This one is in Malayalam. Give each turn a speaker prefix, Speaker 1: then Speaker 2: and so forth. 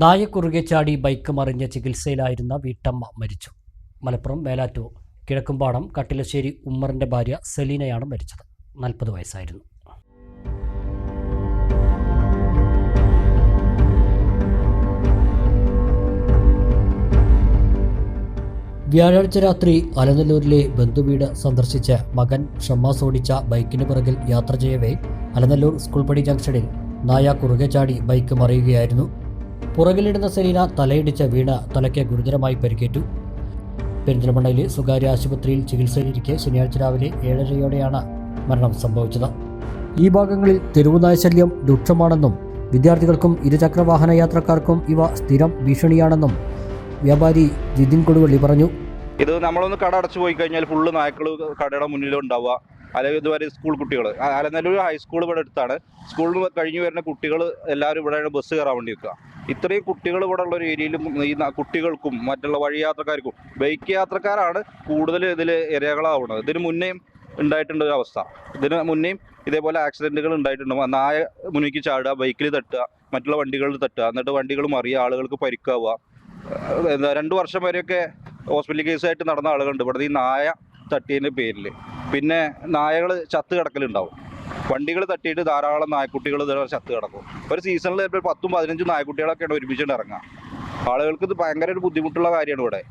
Speaker 1: നായ കുറുകെ ചാടി ബൈക്ക് മറിഞ്ഞ ചികിത്സയിലായിരുന്ന വീട്ടമ്മ മരിച്ചു. മലപ്പുറം മേലാറ്റൂർ കിഴക്കുംപാടം കട്ടിലശ്ശേരി ഉമ്മറിന്റെ ഭാര്യ സെലീനയാണ് മരിച്ചത്. നാൽപ്പത് വയസ്സായിരുന്നു. വ്യാഴാഴ്ച രാത്രി അലനല്ലൂരിലെ ബന്ധുവീട് സന്ദർശിച്ച് മകൻ ഷമ്മാസ് ഓടിച്ച ബൈക്കിന് പിറകിൽ യാത്ര ചെയ്യവേ അലനല്ലൂർ സ്കൂൾ പടി ജംഗ്ഷനിൽ നായ കുറുകെ ചാടി ബൈക്ക് മറിയുകയായിരുന്നു പുറകിലിടുന്ന സെലീന തലയിടിച്ച വീണ തലയ്ക്ക് ഗുരുതരമായി പരിക്കേറ്റു. പെരിന്തൽമണ്ണയിലെ സ്വകാര്യ ആശുപത്രിയിൽ ചികിത്സയിലിരിക്കെ ശനിയാഴ്ച രാവിലെ ഏഴരയോടെയാണ് മരണം സംഭവിച്ചത്. ഈ ഭാഗങ്ങളിൽ തെരുവുനായ ശല്യം രൂക്ഷമാണെന്നും വിദ്യാർത്ഥികൾക്കും ഇരുചക്രവാഹന യാത്രക്കാർക്കും ഇവ സ്ഥിരം ഭീഷണിയാണെന്നും വ്യാപാരി ജിതിൻ കൊടുവള്ളി പറഞ്ഞു.
Speaker 2: ഇത് നമ്മളൊന്ന് കട അടച്ചു പോയി കഴിഞ്ഞാൽ ഫുള്ള് നായ്ക്കൾ കടയുടെ മുന്നിൽ ഉണ്ടാവുക. അല്ലെങ്കിൽ ഇതുവരെ സ്കൂൾ കുട്ടികൾ അലനല്ലൂർ ഹൈസ്കൂൾ ഇവിടെ അടുത്താണ്. സ്കൂളിൽ കഴിഞ്ഞ് വരുന്ന കുട്ടികൾ എല്ലാവരും ഇവിടെ ബസ് കയറാൻ വേണ്ടി നിൽക്കുക. ഇത്രയും കുട്ടികൾ ഇവിടെ ഉള്ള ഒരു ഏരിയയിലും ഈ കുട്ടികൾക്കും മറ്റുള്ള വഴി യാത്രക്കാർക്കും ബൈക്ക് യാത്രക്കാരാണ് കൂടുതൽ ഇതിൽ ഇരകളാവുന്നത് ഇതിന് മുന്നേയും ഉണ്ടായിട്ടുണ്ട് ഒരു അവസ്ഥ. ഇതിന് മുന്നേയും ഇതേപോലെ ആക്സിഡന്റുകൾ ഉണ്ടായിട്ടുണ്ട്. നായ മുന്നിക്ക് ചാടുക ബൈക്കിൽ തട്ടുക മറ്റുള്ള വണ്ടികളിൽ തട്ടുക എന്നിട്ട് വണ്ടികൾ മറിയുക ആളുകൾക്ക് പരിക്കാവുക. എന്താ രണ്ട് വർഷം വരെയൊക്കെ ഹോസ്പിറ്റൽ കേസായിട്ട് നടന്ന ആളുകളുണ്ട്. ഇവിടെ ഈ നായ തട്ടിയതിന്റെ പേരിൽ. പിന്നെ നായകൾ ചത്ത് കിടക്കലുണ്ടാവും. വണ്ടികൾ തട്ടിയിട്ട് ധാരാളം നായക്കുട്ടികൾ ചത്ത് കിടക്കും. ഒരു സീസണിൽ ചിലപ്പോൾ പത്തും പതിനഞ്ചും നായക്കുട്ടികളൊക്കെയാണ് ഒരുമിച്ചുകൊണ്ട് ഇറങ്ങുക. ആളുകൾക്ക് ഇത് ഭയങ്കര ഒരു ബുദ്ധിമുട്ടുള്ള കാര്യമാണ് ഇവിടെ.